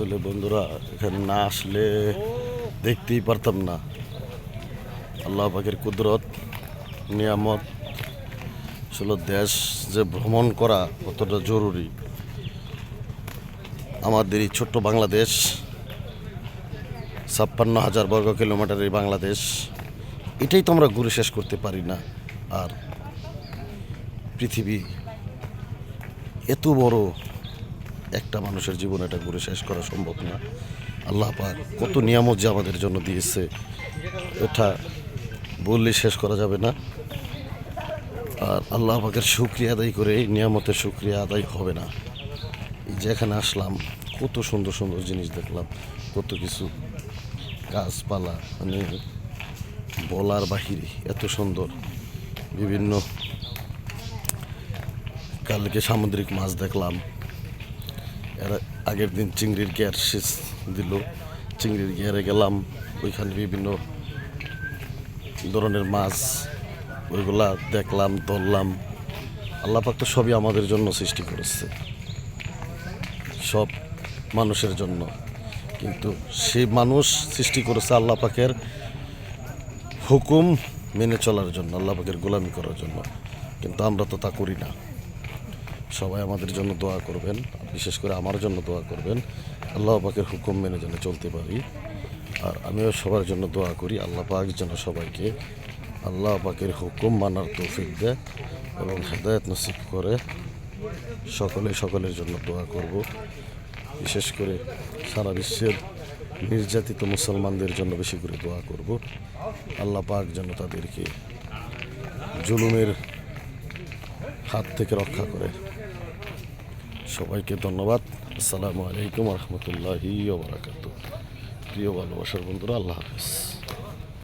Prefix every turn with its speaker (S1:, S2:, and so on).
S1: আসলে বন্ধুরা, এখানে না আসলে দেখতেই পারতাম না। আল্লাহ পাকের কুদরত, নিয়ামত, আসলে দেশ যে ভ্রমণ করা কতটা জরুরি। আমাদের এই ছোট্ট বাংলাদেশ, ছাপ্পান্ন হাজার বর্গ কিলোমিটার এই বাংলাদেশ, এটাই তো আমরা ঘুরে শেষ করতে পারি না। আর পৃথিবী এত বড় একটা মানুষের জীবন এটা ঘুরে শেষ করা সম্ভব না। আল্লাহ পাক কত নিয়ামত যে আমাদের জন্য দিয়েছে, এটা বললে শেষ করা যাবে না। আর আল্লাহ পাকের শুক্রিয়া আদায় করে এই নিয়ামতের শুক্রিয়া আদায় হবে না। যেখানে আসলাম, কত সুন্দর সুন্দর জিনিস দেখলাম, কত কিছু। গাছপালা মানে বলার বাহিরে এত সুন্দর। বিভিন্ন কালকে সামুদ্রিক মাছ দেখলাম এর আগের দিন চিংড়ির গ্যার শেষ দিল। চিংড়ির গ্যারে গেলাম, ওইখানে বিভিন্ন ধরনের মাছ, ওইগুলা দেখলাম, ধরলাম। আল্লাহ পাক তো সবই আমাদের জন্য সৃষ্টি করেছে। সব মানুষের জন্য। কিন্তু সেই মানুষ সৃষ্টি করেছে আল্লাহ পাকের হুকুম মেনে চলার জন্য, আল্লাহ পাকের গোলামি করার জন্য। কিন্তু আমরা তো তা করি না। সবাই আমাদের জন্য দোয়া করবেন, বিশেষ করে আমার জন্য দোয়া করবেন। আল্লাহ পাকের হুকুম মেনে যেন চলতে পারি। আর আমিও সবার জন্য দোয়া করি, আল্লাহ পাক যেন সবাইকে আল্লাহ পাকের হুকুম মানার তৌফিক দেয় এবং হেদায়ত নসিব করে সকলে সকলের জন্য দোয়া করব। বিশেষ করে সারা বিশ্বের নির্যাতিত মুসলমানদের জন্য বেশি করে দোয়া করব। আল্লাহ পাক যেন তাদেরকে জুলুমের হাত থেকে রক্ষা করে। সবাইকে ধন্যবাদ। আসসালামু আলাইকুম রহমতুল্লাহি প্রিয় ভালোবাসার বন্ধুরা আল্লাহ হাফিজ।